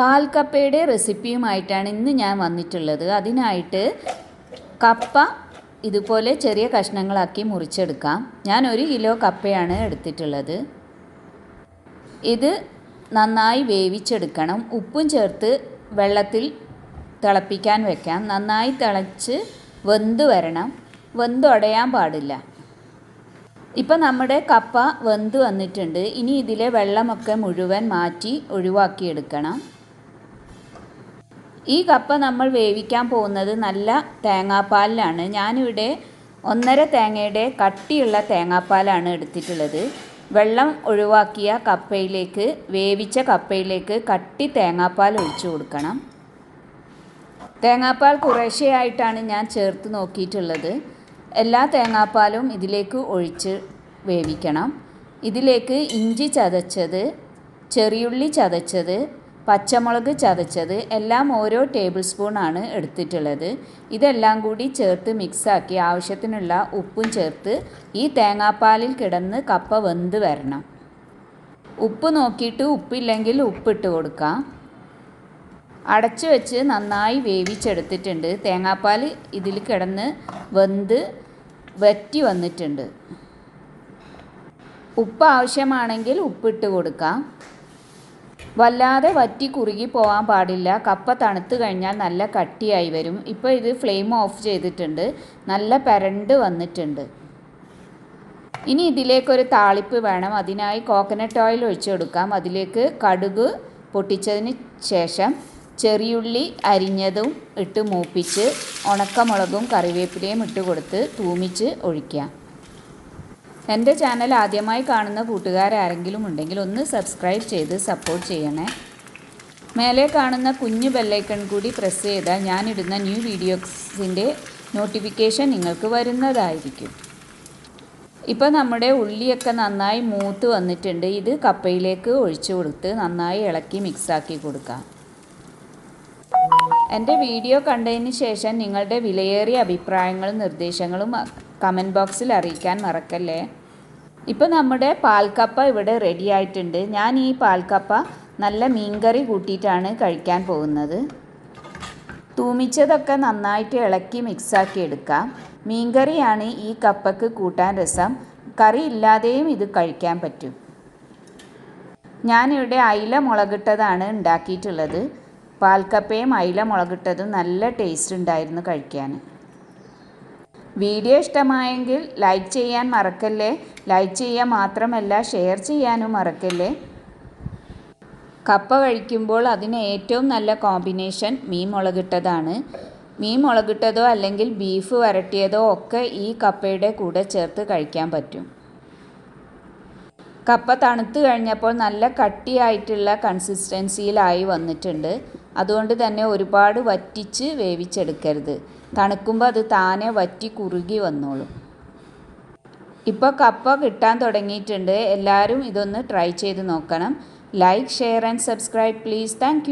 പാൽക്കപ്പയുടെ റെസിപ്പിയുമായിട്ടാണ് ഇന്ന് ഞാൻ വന്നിട്ടുള്ളത്. അതിനായിട്ട് കപ്പ ഇതുപോലെ ചെറിയ കഷ്ണങ്ങളാക്കി മുറിച്ചെടുക്കാം. ഞാൻ ഒരു കിലോ കപ്പയാണ് എടുത്തിട്ടുള്ളത്. ഇത് നന്നായി വേവിച്ചെടുക്കണം. ഉപ്പും ചേർത്ത് വെള്ളത്തിൽ തിളപ്പിക്കാൻ വെക്കാം. നന്നായി തിളച്ച് വെന്ത് വരണം. വെന്തുടയാൻ പാടില്ല. ഇപ്പം നമ്മുടെ കപ്പ വെന്ത് വന്നിട്ടുണ്ട്. ഇനി ഇതിലെ വെള്ളമൊക്കെ മുഴുവൻ മാറ്റി ഒഴിവാക്കിയെടുക്കണം. ഈ കപ്പ നമ്മൾ വേവിക്കാൻ പോകുന്നത് നല്ല തേങ്ങാപ്പാലിലാണ്. ഞാനിവിടെ ഒന്നര തേങ്ങയുടെ കട്ടിയുള്ള തേങ്ങാപ്പാലാണ് എടുത്തിട്ടുള്ളത്. വെള്ളം ഒഴിവാക്കിയ കപ്പയിലേക്ക് വേവിച്ച കപ്പയിലേക്ക് കട്ടി തേങ്ങാപ്പാൽ ഒഴിച്ചു കൊടുക്കണം. തേങ്ങാപ്പാൽ കുറേശ്ശെയായിട്ടാണ് ഞാൻ ചേർത്ത് നോക്കിയിട്ടുള്ളത്. എല്ലാ തേങ്ങാപ്പാലും ഇതിലേക്ക് ഒഴിച്ച് വേവിക്കണം. ഇതിലേക്ക് ഇഞ്ചി ചതച്ചത് ചെറിയുള്ളി ചതച്ചത് പച്ചമുളക് ചതച്ചത് എല്ലാം ഓരോ ടേബിൾ സ്പൂൺ ആണ് എടുത്തിട്ടുള്ളത്. ഇതെല്ലാം കൂടി ചേർത്ത് മിക്സാക്കി ആവശ്യത്തിനുള്ള ഉപ്പും ചേർത്ത് ഈ തേങ്ങാപ്പാലിൽ കിടന്ന് കപ്പ വെന്ത് വരണം. ഉപ്പ് നോക്കിയിട്ട് ഉപ്പില്ലെങ്കിൽ ഉപ്പിട്ട് കൊടുക്കാം. അടച്ചു വെച്ച് നന്നായി വേവിച്ചെടുത്തിട്ടുണ്ട്. തേങ്ങാപ്പാൽ ഇതിൽ കിടന്ന് വെന്ത് വറ്റി വന്നിട്ടുണ്ട്. ഉപ്പ് ആവശ്യമാണെങ്കിൽ ഉപ്പിട്ട് കൊടുക്കാം. വല്ലാതെ വറ്റി കുറുകി പോകാൻ പാടില്ല. കപ്പ തണുത്ത് കഴിഞ്ഞാൽ നല്ല കട്ടിയായി വരും. ഇപ്പോൾ ഇത് ഫ്ലെയിം ഓഫ് ചെയ്തിട്ടുണ്ട്. നല്ല പരണ്ട് വന്നിട്ടുണ്ട്. ഇനി ഇതിലേക്കൊരു താളിപ്പ് വേണം. അതിനായി കോക്കനട്ട് ഓയിൽ ഒഴിച്ചു കൊടുക്കാം. അതിലേക്ക് കടുക് പൊട്ടിച്ചതിന് ശേഷം ചെറിയുള്ളി അരിഞ്ഞതും ഇട്ട് മൂപ്പിച്ച് ഉണക്കമുളകും കറിവേപ്പിലയും ഇട്ട് കൊടുത്ത് തൂമിച്ച് ഒഴിക്കാം. എന്റെ ചാനൽ ആദ്യമായി കാണുന്ന കൂട്ടുകാരാരെങ്കിലും ഉണ്ടെങ്കിൽ ഒന്ന് സബ്സ്ക്രൈബ് ചെയ്ത് സപ്പോർട്ട് ചെയ്യണേ. മേലെ കാണുന്ന കുഞ്ഞു ബെല്ലൈക്കൺ കൂടി പ്രസ് ചെയ്താൽ ഞാനിടുന്ന ന്യൂ വീഡിയോസിന്റെ നോട്ടിഫിക്കേഷൻ നിങ്ങൾക്ക് വരുന്നതായിരിക്കും. ഇപ്പോൾ നമ്മുടെ ഉള്ളിയൊക്കെ നന്നായി മൂത്ത് വന്നിട്ടുണ്ട്. ഇത് കപ്പയിലേക്ക് ഒഴിച്ചു കൊടുത്ത് നന്നായി ഇളക്കി മിക്സാക്കി കൊടുക്കാം. എന്റെ വീഡിയോ കണ്ടതിന് ശേഷം നിങ്ങളുടെ വിലയേറിയ അഭിപ്രായങ്ങളും നിർദ്ദേശങ്ങളും കമന്റ് ബോക്സിൽ അറിയിക്കാൻ മറക്കല്ലേ? ഇപ്പോൾ നമ്മുടെ പാൽക്കപ്പ ഇവിടെ റെഡി ആയിട്ടുണ്ട്. ഞാൻ ഈ പാൽക്കപ്പ നല്ല മീൻകറി കൂട്ടിയിട്ടാണ് കഴിക്കാൻ പോകുന്നത്. തൂമിച്ചതൊക്കെ നന്നായിട്ട് ഇളക്കി മിക്സാക്കി എടുക്കാം. മീൻകറിയാണ് ഈ കപ്പക്ക് കൂട്ടാൻ രസം. കറി ഇല്ലാതെയും ഇത് കഴിക്കാൻ പറ്റും. ഞാനിവിടെ അയില മുളകിട്ടതാണ് ഉണ്ടാക്കിയിട്ടുള്ളത്. പാൽക്കപ്പയും അയില മുളകിട്ടതും നല്ല ടേസ്റ്റ് ഉണ്ടായിരുന്നു കഴിക്കാൻ. വീഡിയോ ഇഷ്ടമായെങ്കിൽ ലൈക്ക് ചെയ്യാൻ മറക്കല്ലേ? ലൈക്ക് ചെയ്യുക മാത്രമല്ല ഷെയർ ചെയ്യാനും മറക്കല്ലേ? കപ്പ കഴിക്കുമ്പോൾ അതിന് ഏറ്റവും നല്ല കോമ്പിനേഷൻ മീൻ മുളകിട്ടതാണ്. മീൻ മുളകിട്ടതോ അല്ലെങ്കിൽ ബീഫ് വരട്ടിയതോ ഒക്കെ ഈ കപ്പയുടെ കൂടെ ചേർത്ത് കഴിക്കാൻ പറ്റും. കപ്പ തണുത്ത് കഴിഞ്ഞപ്പോൾ നല്ല കട്ടിയായിട്ടുള്ള കൺസിസ്റ്റൻസിയിലായി വന്നിട്ടുണ്ട്. അതുകൊണ്ട് തന്നെ ഒരുപാട് വറ്റിച്ച് വേവിച്ചെടുക്കരുത്. തണുക്കുമ്പോൾ അത് താനെ വറ്റി കുറുകി വന്നോളും. ഇപ്പോൾ കപ്പ കിട്ടാൻ തുടങ്ങിയിട്ടുണ്ട്. എല്ലാവരും ഇതൊന്ന് ട്രൈ ചെയ്ത് നോക്കണം. Like share and subscribe. Please thank